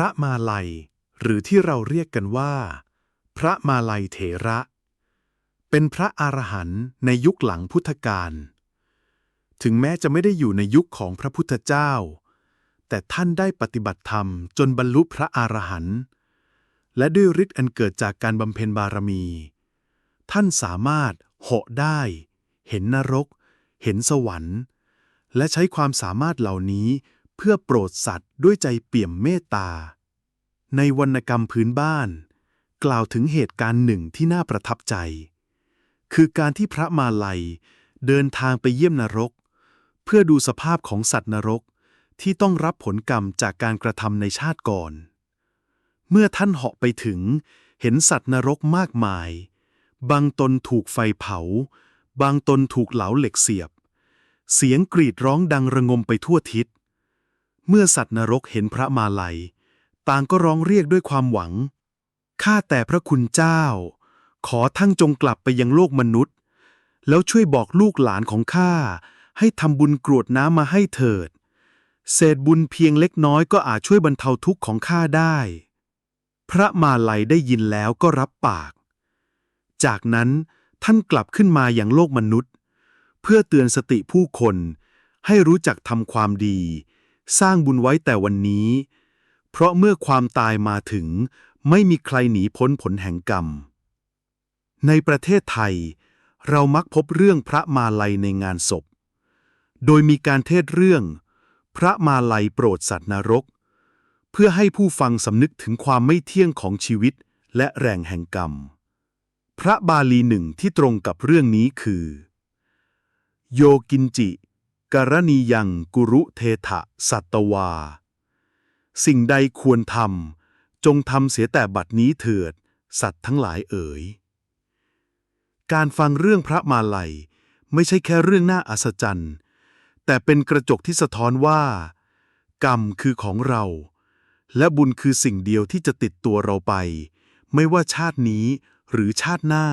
ระมาลัย หรือที่เราเรียกกันว่า พระมาลัยเถระ เป็นพระอรหันต์ในยุคหลังพุทธกาลถึงแม้จะไม่ได้อยู่ในยุคของพระพุทธเจ้า แต่ท่านได้ปฏิบัติธรรมจนบรรลุพระอรหันต์และด้วยฤทธิ์อันเกิดจากการบำเพ็ญบารมี ท่านสามารถเหาะได้ เห็นนรก เห็นสวรรค์ และใช้ความสามารถเหล่านี้ เพื่อโปรดสัตว์ด้วยใจเปี่ยมเมตตา ในวรรณกรรมพื้นบ้าน กล่าวถึงเหตุการณ์หนึ่งที่น่าประทับใจ คือการที่พระมาลัยเดินทางไปเยี่ยมนรก เพื่อดูสภาพของสัตว์นรกที่ต้องรับผลกรรมจากการกระทำในชาติก่อน เมื่อท่านเหาะไปถึง เห็นสัตว์นรกมากมาย บางตนถูกไฟเผา บางตนถูกเหลาเหล็กเสียบ เสียงกรีดร้องดังระงมไปทั่วทิศ เมื่อสัตว์นรกเห็นพระมาลัย ต่างก็ร้องเรียกด้วยความหวัง ข้าแต่พระคุณเจ้า ขอทั้งจงกลับไปยังโลกมนุษย์ แล้วช่วยบอกลูกหลานของข้าให้ทำบุญกรวดน้ำมาให้เถิด เศษบุญเพียงเล็กน้อยก็อาจช่วยบรรเทาทุกข์ของข้าได้ พระมาลัยได้ยินแล้วก็รับปาก จากนั้นท่านกลับขึ้นมาอย่างโลกมนุษย์ เพื่อเตือนสติผู้คนให้รู้จักทำความดี สร้างบุญไว้แต่วันนี้ เพราะเมื่อความตายมาถึง ไม่มีใครหนีพ้นผลแห่งกรรม ในประเทศไทย เรามักพบเรื่องพระมาลัยในงานศพ โดยมีการเทศเรื่อง พระมาลัยโปรดสัตว์นรก เพื่อให้ผู้ฟังสำนึกถึงความไม่เที่ยงของชีวิตและแรงแห่งกรรม พระบาลีหนึ่งที่ตรงกับเรื่องนี้คือ โยกินจิ กรณียังกุรุเทถะสัตวา สิ่งใดควรทำจงทำเสียแต่บัดนี้เถิด สัตว์ทั้งหลายเอ๋ย การฟังเรื่องพระมาลัยไม่ใช่แค่เรื่องน่าอัศจรรย์ แต่เป็นกระจกที่สะท้อนว่า กรรมคือของเรา และบุญคือสิ่งเดียวที่จะติดตัวเราไป ไม่ว่าชาตินี้หรือชาติหน้า